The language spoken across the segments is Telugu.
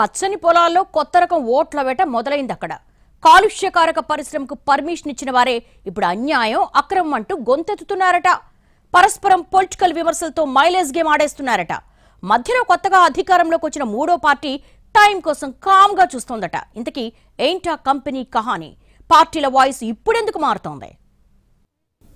పచ్చని పొలాల్లో కొత్త రకం ఓట్ల వేట మొదలైంది అక్కడ. కాలుష్యకారక పరిశ్రమకు పర్మిషన్ ఇచ్చిన వారే ఇప్పుడు అన్యాయం అక్రమం అంటూ గొంతెత్తుతున్నారట. పరస్పరం పొలిటికల్ విమర్శలతో మైలేజ్ గేమ్ ఆడేస్తున్నారట. మధ్యలో కొత్తగా అధికారంలోకి వచ్చిన మూడో పార్టీ టైం కోసం కామ్గా చూస్తోందట. ఇంతకీ ఏంటా కంపెనీ కహాని? పార్టీల వాయిస్ ఇప్పుడెందుకు మారుతోంది?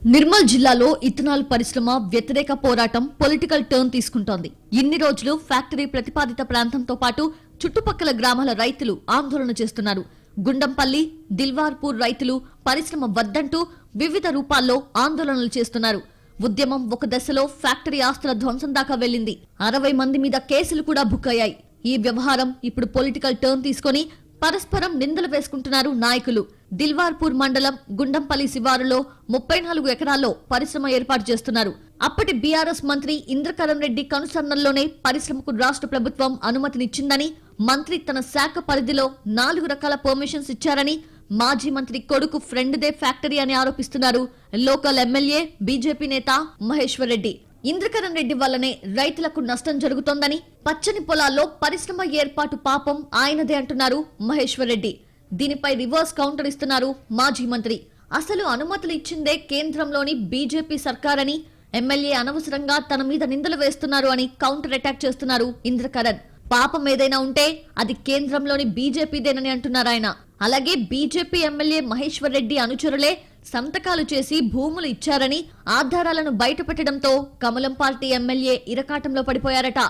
నిర్మల్ జిల్లాలో ఇథనాల్ పరిశ్రమ వ్యతిరేక పోరాటం పొలిటికల్ టర్న్ తీసుకుంటోంది. ఇన్ని రోజులు ఫ్యాక్టరీ ప్రతిపాదిత ప్రాంతంతో పాటు చుట్టుపక్కల గ్రామాల రైతులు ఆందోళన చేస్తున్నారు. గుండంపల్లి దిల్వార్పూర్ రైతులు పరిశ్రమ వద్దంటూ వివిధ రూపాల్లో ఆందోళనలు చేస్తున్నారు. ఉద్యమం ఒక దశలో ఫ్యాక్టరీ ఆస్తుల ధ్వంసం దాకా వెళ్ళింది అరవై మంది మీద కేసులు కూడా బుక్ అయ్యాయి. ఈ వ్యవహారం ఇప్పుడు పొలిటికల్ టర్న్ తీసుకొని పరస్పరం నిందలు వేసుకుంటున్నారు నాయకులు. దిల్వార్పూర్ మండలం గుండంపల్లి శివారులో ముప్పై నాలుగు ఎకరాల్లో పరిశ్రమ ఏర్పాటు చేస్తున్నారు. అప్పటి బీఆర్ఎస్ మంత్రి ఇంద్రకరణ్ రెడ్డి కనుసన్నల్లోనే పరిశ్రమకు రాష్ట్ర ప్రభుత్వం అనుమతినిచ్చిందని మంత్రి తన శాఖ పరిధిలో నాలుగు రకాల పర్మిషన్స్ ఇచ్చారని మాజీ మంత్రి కొడుకు ఫ్రెండ్ దే ఫ్యాక్టరీ అని ఆరోపిస్తున్నారు. లోకల్ ఎమ్మెల్యే బీజేపీ నేత మహేశ్వర్ రెడ్డి. ఇంద్రకరణ్ రెడ్డి వల్లనే రైతులకు నష్టం జరుగుతోందని పచ్చని పొలాల్లో పరిశ్రమ ఏర్పాటు పాపం ఆయనదే అంటున్నారు మహేశ్వర్ రెడ్డి. దీనిపై రివర్స్ కౌంటర్ ఇస్తున్నారు మాజీ మంత్రి. అసలు అనుమతులు ఇచ్చిందే కేంద్రంలోని బీజేపీ సర్కారని ఎమ్మెల్యే అనవసరంగా తన మీద నిందలు వేస్తున్నారు అని కౌంటర్ అటాక్ చేస్తున్నారు ఇంద్రకరణ్. పాపం ఏదైనా ఉంటే అది కేంద్రంలోని బీజేపీదేనని అంటున్నారు ఆయన. అలాగే బీజేపీ ఎమ్మెల్యే మహేశ్వర్ రెడ్డి అనుచరులే సంతకాలు చేసి భూములు ఇచ్చారని ఆధారాలను బయటపెట్టడంతో కమలం పార్టీ ఎమ్మెల్యే ఇరకాటంలో పడిపోయారట.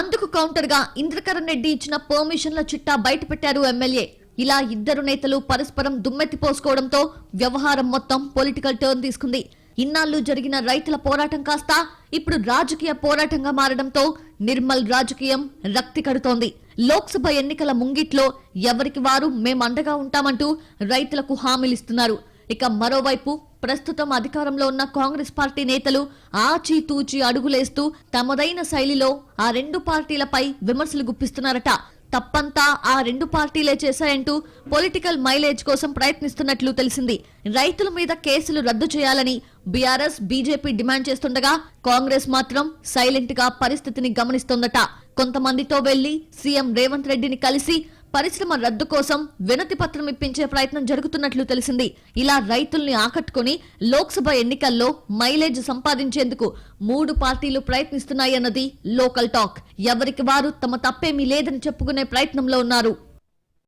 అందుకు కౌంటర్గా ఇంద్రకరణ్ రెడ్డి ఇచ్చిన పర్మిషన్ల చిట్టా బయటపెట్టారు ఎమ్మెల్యే. ఇలా ఇద్దరు నేతలు పరస్పరం దుమ్మెత్తిపోసుకోవడంతో వ్యవహారం మొత్తం పొలిటికల్ టర్న్ తీసుకుంది. ఇన్నాళ్ళు జరిగిన రైతుల పోరాటం కాస్త ఇప్పుడు రాజకీయ పోరాటంగా మారడంతో నిర్మల్ రాజకీయం రక్తి కడుతోంది. లోక్సభ ఎన్నికల ముంగిట్లో ఎవరికి వారు మేం అండగా ఉంటామంటూ రైతులకు హామీలిస్తున్నారు ఇక మరోవైపు ప్రస్తుతం అధికారంలో ఉన్న కాంగ్రెస్ పార్టీ నేతలు ఆచితూచి అడుగులేస్తూ తమదైన శైలిలో ఆ రెండు పార్టీలపై విమర్శలు గుప్పిస్తున్నారట. తప్పంతా ఆ రెండు పార్టీలే చేశాయంటూ పొలిటికల్ మైలేజ్ కోసం ప్రయత్నిస్తున్నట్లు తెలిసింది. రైతుల మీద కేసులు రద్దు చేయాలని బీఆర్ఎస్ బీజేపీ డిమాండ్ చేస్తుండగా కాంగ్రెస్ మాత్రం సైలెంట్గా పరిస్థితిని గమనిస్తోందట. కొంతమందితో వెళ్ళి సీఎం రేవంత్ రెడ్డిని కలిసి పరిశ్రమ రద్దు కోసం వినతి పత్రం ఇప్పించే ప్రయత్నం జరుగుతున్నట్లు తెలిసింది. ఇలా రైతుల్ని ఆకట్టుకుని లోక్సభ ఎన్నికల్లో మైలేజ్ సంపాదించేందుకు మూడు పార్టీలు ప్రయత్నిస్తున్నాయన్నది లోకల్ టాక్. ఎవరికి వారు తమ తప్పేమీ లేదని చెప్పుకునే ప్రయత్నంలో ఉన్నారు.